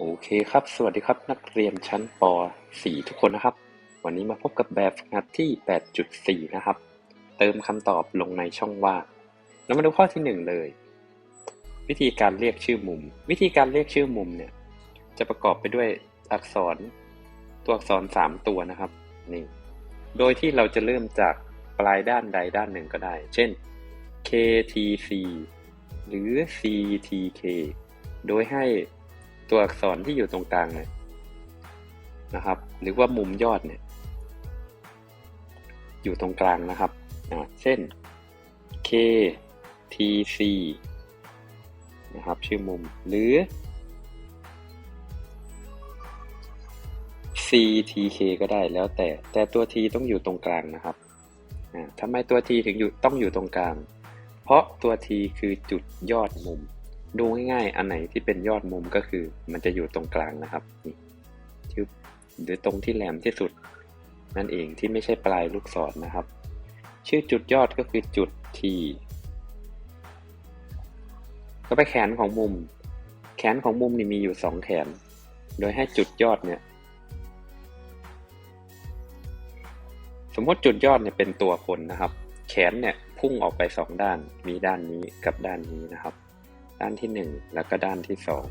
โอเคครับ สวัสดีครับนักเรียนชั้นป .4 ทุกคนนะครับ วันนี้มาพบกับแบบฝึกหัดที่ 8.4 นะครับ เติมคำตอบลงในช่องว่างเรามาดูข้อที่ 1 เลย วิธีการเรียกชื่อมุม วิธีการเรียกชื่อมุมเนี่ย จะประกอบไปด้วยอักษรตัวอักษร 3 ตัวนะครับ นี่ โดยที่เราจะเริ่มจากปลายด้านใดด้านหนึ่งก็ได้ เช่น KTC หรือ CTK โดยให้ ตัวอักษรที่อยู่ตรงกลางเนี่ยนะครับ หรือว่ามุมยอดเนี่ย อยู่ตรงกลางนะครับเช่น K T C นะครับชื่อมุมหรือ C T K ก็ได้แล้วแต่แต่ตัว T ต้องอยู่ตรงกลางนะครับทำไมตัว T ถึงอยู่ต้องอยู่ตรงกลาง เพราะตัว T คือจุดยอดมุม ดูง่ายๆ อันไหนที่เป็นยอดมุมก็คือ มันจะอยู่ตรงกลางนะครับนี่ชื่อหรือตรงที่แหลมที่สุด นั่นเองที่ไม่ใช่ปลายลูกศรนนะครับ ชื่อจุดยอดก็คือจุด T ก็ไปแขนของมุม แขนของมุมนี่มีอยู่สองแขน โดยให้จุดยอดเนี่ย สมมติจุดยอดเนี่ยเป็นตัวคนนะครับ แขนเนี่ยพุ่งออกไปสองด้าน มีด้านนี้กับด้านนี้นะครับ ด้านที่หนึ่งแล้วก็ด้านที่สอง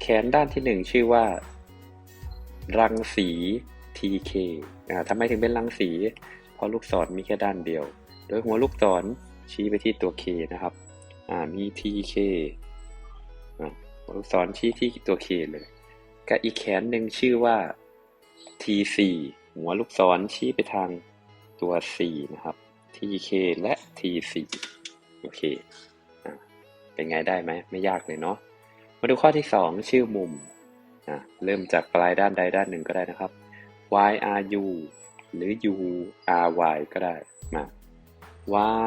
แขนด้านที่หนึ่งชื่อว่า รังสี TK อ่าทำไมถึงเป็นรังสี เพราะลูกศรมีแค่ด้านเดียว โดยหัวลูกศรชี้ไปที่ตัว K นะครับอ่ามี TK อ่าหัวลูกศรชี้ที่ตัว K เลยกับอีกแขนหนึ่งชื่อว่า TC หัวลูกศรชี้ไปทางตัว C นะครับ TK และ TC โอเค เป็นไงได้ไหมไม่ยากเลยเนาะมาดูข้อที่ 2 ชื่อมุมอะเริ่มจากปลายด้านใดด้านหนึ่งก็ได้นะครับ y r u หรือ u r y ก็ได้มา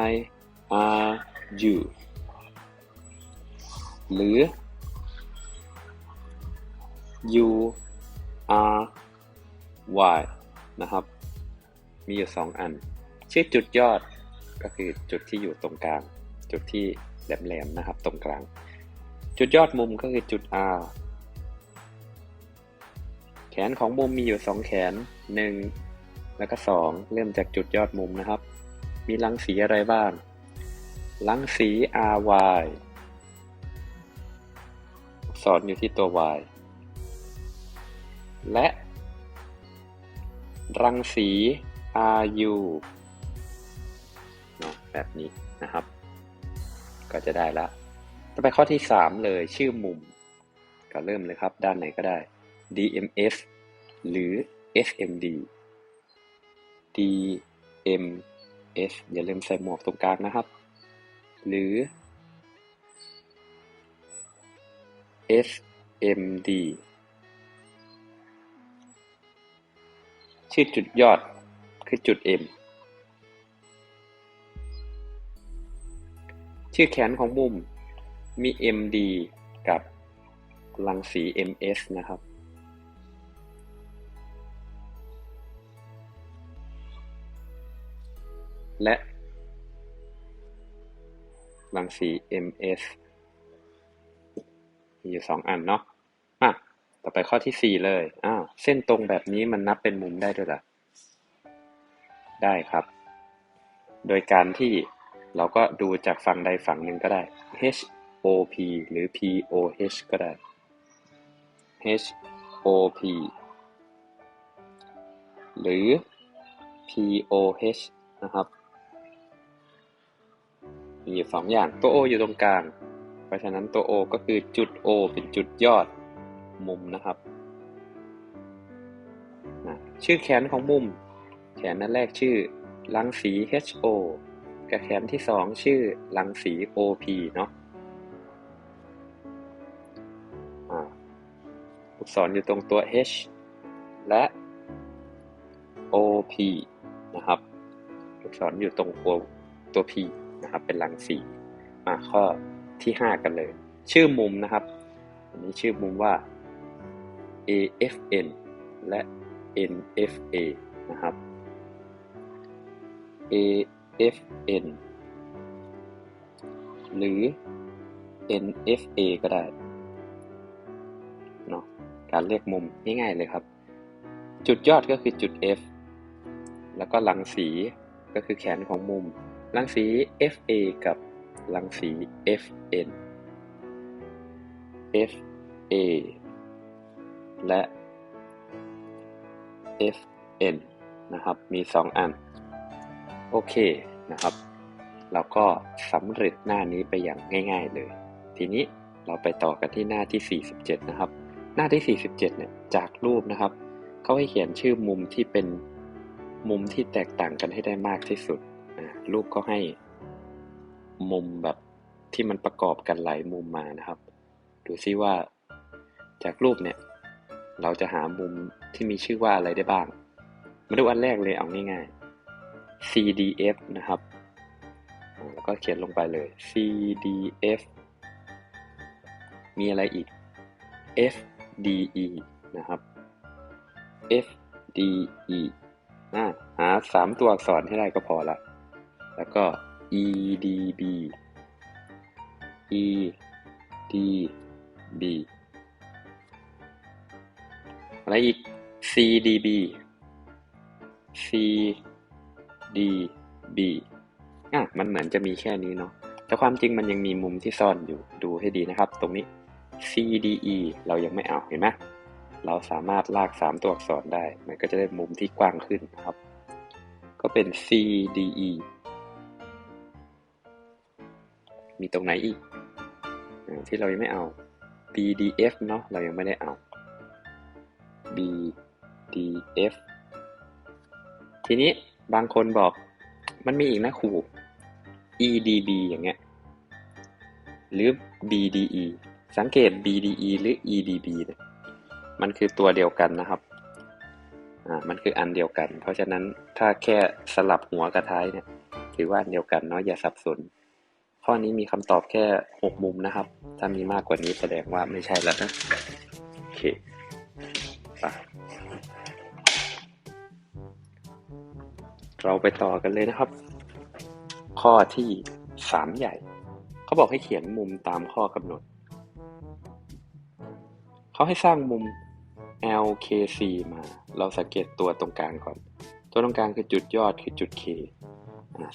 y r u หรือ u r y นะครับ มีอยู่สองอัน ชื่อจุดยอดก็คือจุดที่อยู่ตรงกลาง จุดที่ แหลมๆนะครับ ตรงกลาง จุดยอดมุมก็คือจุด R แขนของมุมมีอยู่สองแขนหนึ่งแล้วก็สองเริ่มจากจุดยอดมุมนะครับ มีรังสีอะไรบ้างรังสี RY สอนอยู่ที่ตัว Y และ รังสี RU เนาะแบบนี้นะครับ ก็จะได้ละต่อไปข้อที่ 3 เลยชื่อมุม ก็เริ่มเลยครับ ด้านไหนก็ได้ DMF หรือ FMD DMF อย่าลืมใส่หมวกตรงกลางนะครับ หรือ FMD ชื่อจุดยอดคือจุด M ชื่อแขนของมุมมี MD กับรังสี MS นะครับ และรังสี MS มีอยู่สองอันเนาะอะต่อไปข้อที่ 4 เลย อ้าว เส้นตรงแบบนี้มันนับเป็นมุมได้ด้วยหรอ ได้ครับ โดยการที่ เราก็ดูจากฝั่งใดฝั่งหนึ่งก็ได้ HOP หรือ POH ก็ได้ HOP หรือ POH นะครับ มีสองอย่างตัว O อยู่ตรงกลาง เพราะฉะนั้นตัว O ก็คือจุด O เป็นจุดยอดมุมนะครับ ชื่อแขนของมุม แขนนั้นแรกชื่อรังสี HO กับแขนที่สองชื่อรังสี OP เนาะลูกศรอยู่ตรงตัว H และ OP นะครับลูกศรอยู่ตรงตัวตัว P นะครับ เป็นรังสี มาข้อที่ 5 กันเลย ชื่อมุมนะครับ อันนี้ชื่อมุมว่า AFN และ NFA นะครับ F N หรือ NFA ก็ได้เนาะการเรียกมุมง่ายๆเลยครับ จุดยอดก็คือจุด F แล้วก็รังสีก็คือแขนของมุม รังสี FA กับรังสี FN FA และ FN นะครับ มี 2 อัน โอเคนะครับ เราก็สำเร็จหน้านี้ไปอย่างง่าย ๆเลย ทีนี้เราไปต่อกันที่หน้าที่ 47 นะครับ หน้าที่ 47 เนี่ยจากรูปนะครับเขาให้เขียนชื่อมุมที่เป็นมุมที่แตกต่างกันให้ได้มากที่สุดรูปก็ให้มุมแบบที่มันประกอบกันหลายมุมมานะครับ ดูซิว่าจากรูปเนี่ย เราจะหามุมที่มีชื่อว่าอะไรได้บ้าง มาดูอันแรกเลยเอาง่ายๆ CDF นะครับแล้วก็เขียนลงไปเลย CDF มีอะไรอีก FDE นะครับ FDE หาสามตัวอักษรให้ได้ก็พอละ แล้วก็ EDB EDB อะไรอีก CDB c D B อะมันเหมือนจะมีแค่นี้เนาะแต่ความจริงมันยังมีมุมที่ซ่อนอยู่ดูให้ดีนะครับ ตรงนี้ CDE เรายังไม่เอาเห็นไหมเราสามารถลาก 3 ตัวอักษรได้ มันก็จะได้มุมที่กว้างขึ้นครับ ก็เป็น CDE มีตรงไหนอีก ที่เรายังไม่เอา BDF เนาะเรายังไม่ได้เอา BDF ทีนี้ บางคนบอกมันมีอีกนะครู EDB อย่างเงี้ย หรือ BDE สังเกต BDE หรือ EDB เนี่ยมันคือตัวเดียวกันนะครับ อ่า มันคืออันเดียวกัน เพราะฉะนั้นถ้าแค่สลับหัวกับท้ายเนี่ย ถือว่าอันเดียวกันเนาะอย่าสับสน ข้อนี้มีคำตอบแค่หกมุมนะครับ ถ้ามีมากกว่านี้แสดงว่าไม่ใช่แล้วนะ โอเคป เราไปต่อกันเลยนะครับ ข้อที่สามใหญ่ เขาบอกให้เขียนมุมตามข้อกำหนด เขาให้สร้างมุม LKC มา เราสังเกตตัวตรงกลางก่อน ตัวตรงกลางคือจุดยอดคือจุด K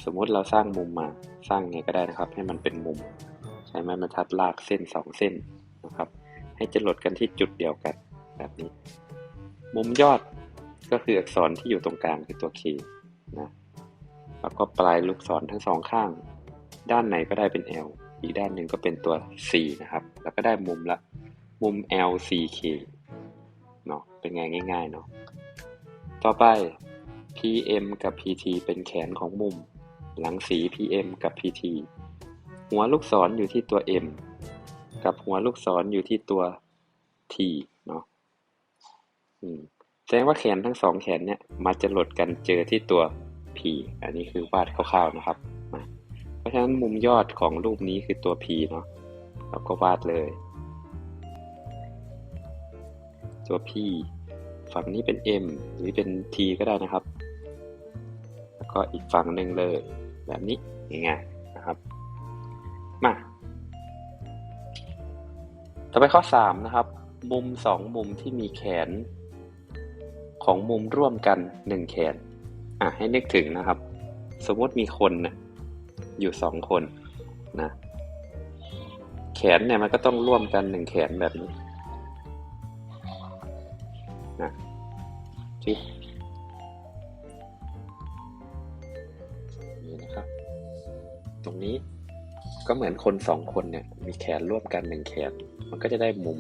สมมติเราสร้างมุมมาสร้างไงก็ได้นะครับ ให้มันเป็นมุม ใช้ไม้บรรทัดลากเส้นสองเส้นนะครับ ให้จะหลดกันที่จุดเดียวกันแบบนี้ มุมยอดก็คืออักษรที่อยู่ตรงกลางคือตัว K นะแล้วก็ปลายลูกศรทั้งสองข้าง ด้านไหนก็ได้เป็น L อีกด้านหนึ่งก็เป็นตัว C นะครับ แล้วก็ได้มุมละมุม LCK เนาะเป็นไงง่ายๆเนาะต่อไป PM กับ PT เป็นแขนของมุม หลังสี PM กับ PT หัวลูกศรออยู่ที่ตัว M กับหัวลูกศรออยู่ที่ตัว T เนาะแสดงว่าแขนทั้งสองแขนเนี่ยมาจะหลดกันเจอที่ตัว P อันนี้คือวาดคร่าวๆนะครับ เพราะฉะนั้นมุมยอดของรูปนี้คือตัว P เนาะเราก็วาดเลย ตัว P ฝั่งนี้เป็น M หรือเป็น T ก็ได้นะครับ แล้วก็อีกฝั่งหนึ่งเลย แบบนี้ง่ายๆนะครับ มาต่อไปข้อ 3 นะครับ มุม 2 มุมที่มีแขน ของมุมร่วมกัน 1 แขน อะให้นึกถึงนะครับ สมมติมีคนนะอยู่2คนนะ แขนเนี่ยมันก็ต้องร่วมกัน1แขนแบบนี้นะจิ๊บนี่นะครับ ตรงนี้ก็เหมือนคนสองคนเนี่ย มีแขนร่วมกันหนึ่งแขน มันก็จะได้มุม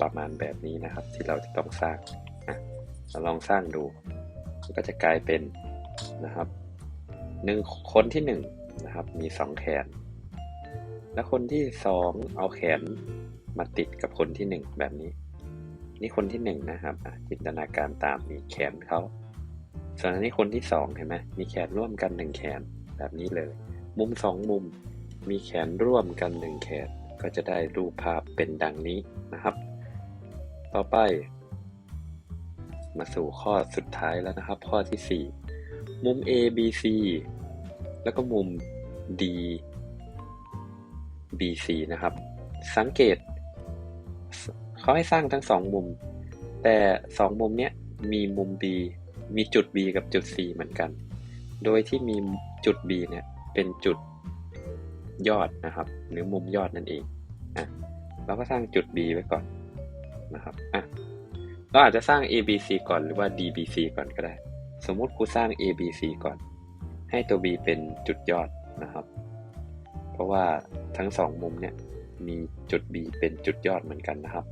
ประมาณแบบนี้นะครับ ที่เราจะต้องสร้างนะเราลองสร้างดูมันก็จะกลายเป็น นะครับหนึ่งคนที่หนึ่งนะครับ มีสองแขน และคนที่สองเอาแขนมาติดกับคนที่หนึ่งแบบนี้ นี่คนที่หนึ่งนะครับจินตนาการตามมีแขนเขาส่วนอันนี้คนที่สองเห็นไหมมีแขนร่วมกันหนึ่งแขนแบบนี้เลย มุมสองมุม มีแขนร่วมกันหนึ่งแขนก็จะได้รูปภาพเป็นดังนี้นะครับ ต่อไป มาสู่ข้อสุดท้ายแล้วนะครับ ข้อที่4 มุม A B C แล้วก็มุม D B C นะครับ สังเกตเขาให้สร้างทั้งสองมุม แต่สองมุมเนี้ยมีมุม B มีจุด B กับจุด C เหมือนกัน โดยที่มีจุด B เนี่ยเป็นจุดยอดนะครับ หรือมุมยอดนั่นเองอะเราก็สร้างจุด B ไว้ก่อนนะครับอะเราอาจจะสร้าง ABC ก่อนหรือว่า DBC ก่อนก็ได้ สมมุติครูสร้าง ABC ก่อน ให้ตัว B เป็นจุดยอดนะครับ เพราะว่าทั้งสองมุมเนี่ยมีจุด B เป็นจุดยอดเหมือนกันนะครับ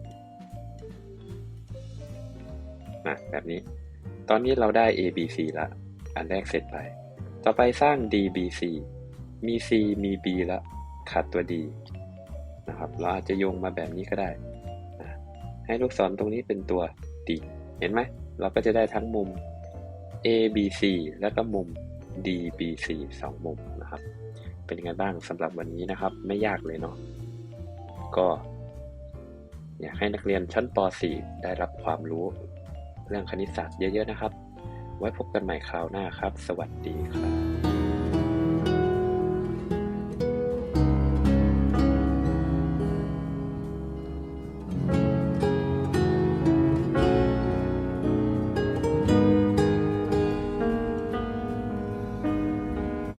นะแบบนี้ ตอนนี้เราได้ ABC ละ อันแรกเสร็จไป ต่อไปสร้าง DBC มี C มี B ล้วขาดตัว D นะครับ เราอาจจะโยงมาแบบนี้ก็ได้ให้ลูกศรตรงนี้เป็นตัว D เห็นไหม เราก็จะได้ทั้งมุม ABC แล้วก็มุม DBC สองมุมนะครับ เป็นยังไงบ้างสำหรับวันนี้นะครับ ไม่ยากเลยเนาะก็อยากให้นักเรียนชั้นป .4 ได้รับความรู้เรื่องคณิตศาสตร์เยอะ ๆ นะครับ ไว้พบกันใหม่คราวหน้าครับ สวัสดีครับ